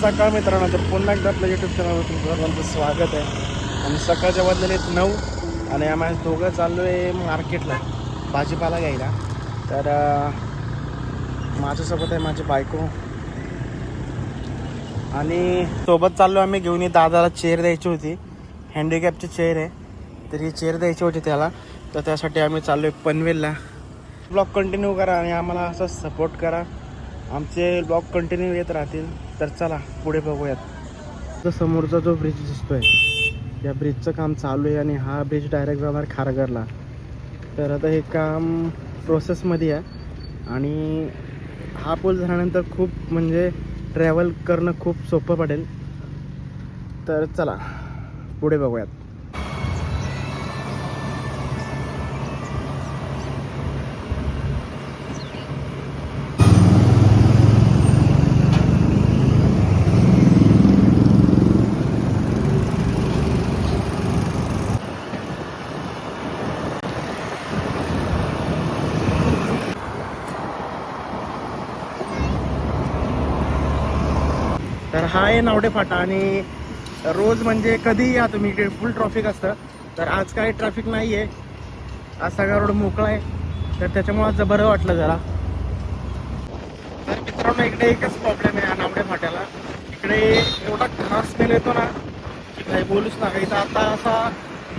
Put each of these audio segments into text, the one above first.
सकाळ मित्रांनो तर पुन्हा एकदा आपल्या यूट्यूब चॅनलवर तुमचं सर्वांचं स्वागत आहे. आणि सकाळच्या वाजलेले आहेत नऊ आणि आम्ही दोघं चाललो आहे मार्केटला भाजीपाला घ्यायला. तर माझ्यासोबत आहे माझी बायको. आणि सोबत चाललो आम्ही घेऊन ये दादाला चेअर द्यायची होती. हँडिकॅपची चेअर आहे. तर ही चेअर द्यायची होती त्याला. तर त्यासाठी आम्ही चाललो आहे पनवेलला. ब्लॉग कंटिन्यू करा आणि आम्हाला असं सपोर्ट करा. आमचे ब्लॉग कंटिन्यू येत राहतील. तर चला पुढे बघूयात. तर समोरचा जो ब्रिज दिसतोय या ब्रिजचं काम चालू आहे आणि हा ब्रिज डायरेक्ट जाणार खारघरला. तर आता हे काम प्रोसेसमध्ये आहे. आणि हा पूल झाल्यानंतर खूप म्हणजे ट्रॅव्हल करणं खूप सोपं पडेल. तर चला पुढे बघूयात. तर हा आहे नावडे फाटा आणि रोज म्हणजे कधीही या तुम्ही इकडे फुल ट्रॉफिक असतं. तर आज काही ट्रॅफिक नाही आहे आज सगळा रोड मोकळा आहे. तर त्याच्यामुळे आज बरं वाटलं जरा. तर मित्रांनो इकडे एकच प्रॉब्लेम आहे नावडे फाट्याला. इकडे एवढा खास स्मेल येतो ना की काही बोलूच ना काही आता असा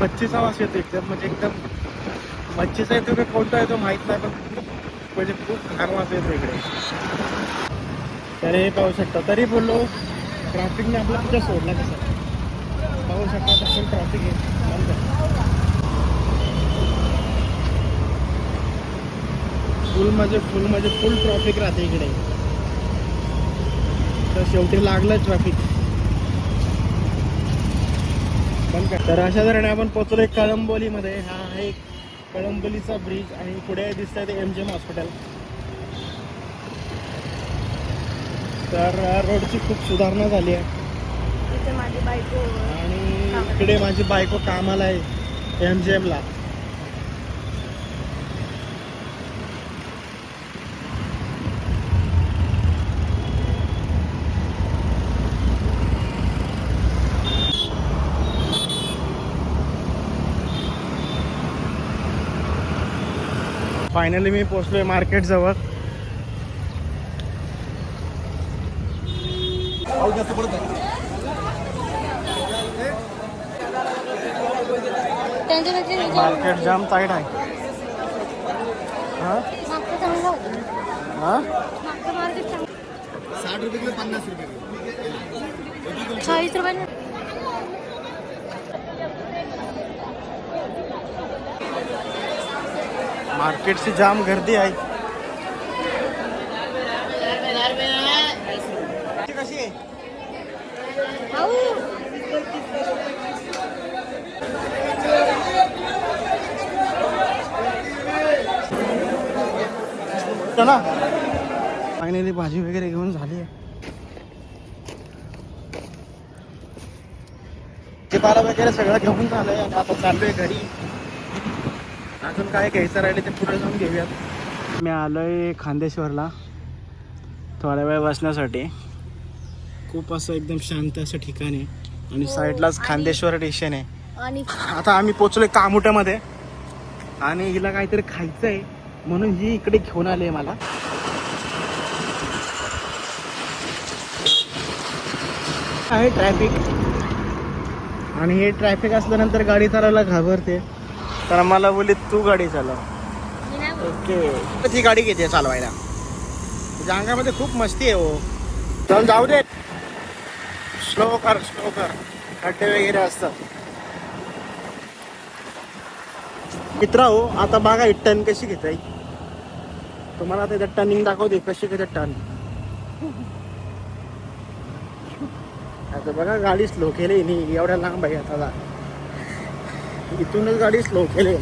मच्छीचा वास येतो एकदम म्हणजे एकदम मच्छीचा येतो की कोणता येतो माहीत नाही पण खूप म्हणजे खूप घाण वास येतो इकडे. तर हे पाहू शकता. तरी बोललो ट्रॅफिकने आपला कुठं सोडला कसं? पाहू शकता तर फुल ट्रॅफिक आहे. फुल म्हणजे फुल म्हणजे फुल ट्रॅफिक राहते इकडे. तर शेवटी लागलं ट्रॅफिक बंद कर. तर अशा तऱ्हेने आपण पोहोचलोय कळंबोलीमध्ये. हा आहे कळंबोलीचा ब्रिज आणि पुढे दिसतंय ते एम जी एम हॉस्पिटल तर रोडची खूप सुधारणा झाली आहे. माझी बायको आणि इकडे माझी बायको कामाला आहे एम जी एमला फायनली मी पोचलोय जास्त पडत त्यांच्यापेक्षा मार्केट जाम टाईट आहे. साठ रुपये किलो पन्नास रुपये चाळीस रुपये मार्केटची जाम गर्दी आहे कशी आहे चला. फायनली भाजी वगैरे घेऊन झाली आहे. भाजीपाला वगैरे सगळं घेऊन झालंय आणि आता चाललोय घरी. अजून काय घ्यायचं राहिले ते पुढे जाऊन घेऊयात. मी आलोय खांदेश्वरला थोड्या वेळ बसण्यासाठी. खूप असं एकदम शांत असं ठिकाण आहे. आणि साईडलाच खांदेश्वर स्टेशन आहे. आणि आता आम्ही पोचलोय कामुट्यामध्ये. आणि हिला काहीतरी खायचं आहे म्हणून ही इकडे घेऊन आले मला. आहे ट्रॅफिक आणि हे ट्रॅफिक असल्यानंतर गाडी चालवायला घाबरते. तर मला बोलली तू गाडी चालव. ओके. तर ओके ती गाडी घेते चालवायला. तुझ्या अंगामध्ये खूप मस्ती आहे हो. चल जाऊ दे. स्लो कर स्लो कर. खड्डे वगैरे असतात. मित्रा हो आता बघा ही टन कशी घेताय. तुम्हाला आता इथं टर्निंग दाखवते कशी घेते टर्न. आता बघा गाडी स्लो केली नाही एवढ्या लांब आहे आता इथूनच गाडी स्लो केली.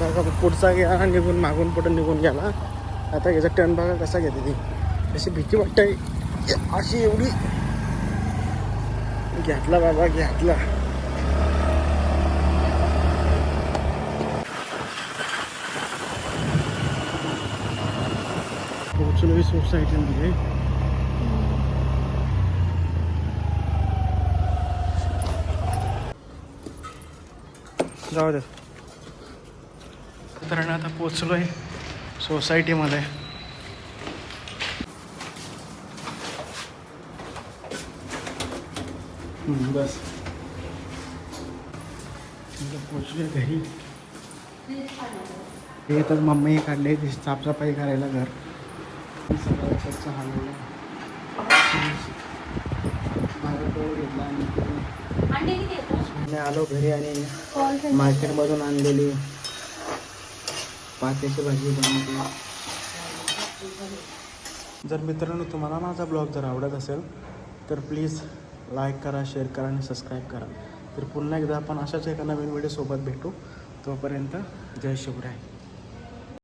बघा पुढचा गेला निघून मागून पुढं निघून गेला. आता याचा टर्न बघा कसा घेते ती. अशी भीती वाटते. अशी एवढी. घेतला बाबा घेतला. सोसायटीमध्ये जाऊ दे. तर आता पोचलोय आहे सोसायटीमध्ये बस. पोचले घरी. हे तर मम्मी काढले साफसफाई करायला घर. स्वच्छ हलवलं माझा घेतला मी आलो घरी आणि मार्केटमधून आणलेली पात्याची भाजी बनवली. जर मित्रांनो तुम्हाला माझा ब्लॉग जर आवडत असेल तर प्लीज लाईक करा शेअर करा आणि सबस्क्राईब करा. तर पुन्हा एकदा आपण अशाच एका नवीन व्हिडिओसोबत भेटू. तोपर्यंत जय शिवराय.